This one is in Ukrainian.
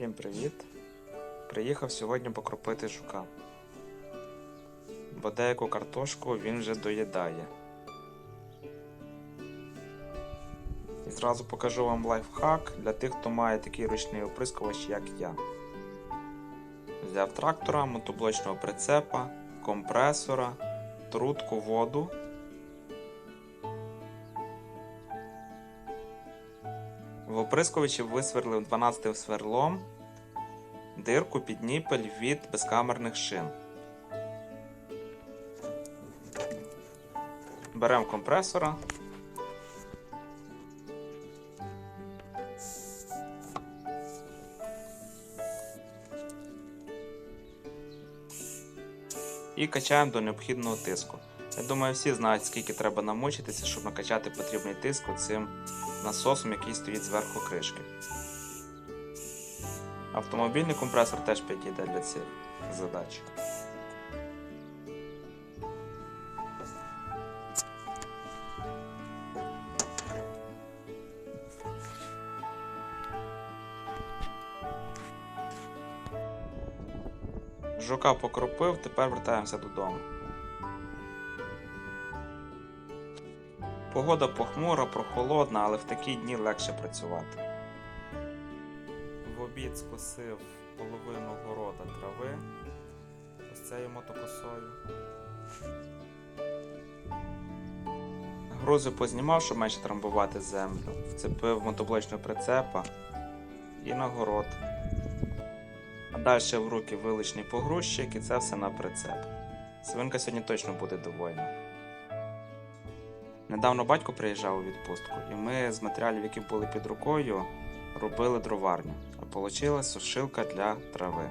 Всім привіт! Приїхав сьогодні покропити жука. Бо деяку картошку він вже доїдає. І зразу покажу вам лайфхак для тих, хто має такий ручний оприскувач, як я. Взяв трактора, мотоблочного прицепа, компресора, трутку воду. В оприскувачі висверлив 12 сверлом дирку під ніпель від безкамерних шин. Беремо компресора. І качаємо до необхідного тиску. Я думаю, всі знають, скільки треба намочитися, щоб накачати потрібний тиск цим насосом, який стоїть зверху кришки. Автомобільний компресор теж підійде для цих задач. Жука покропив, тепер вертаємося додому. Погода похмура, прохолодна, але в такі дні легше працювати. В обід скосив половину города трави ось цією мотокосою. Грузи познімав, щоб менше трамбувати землю. Вцепив мотоблочного прицепа і на город. А далі в руки виличний погрузчик і це все на прицеп. Свинка сьогодні точно буде довольна. Недавно батько приїжджав у відпустку, і ми з матеріалів, які були під рукою, робили дроварню. А вийшла сушилка для трави.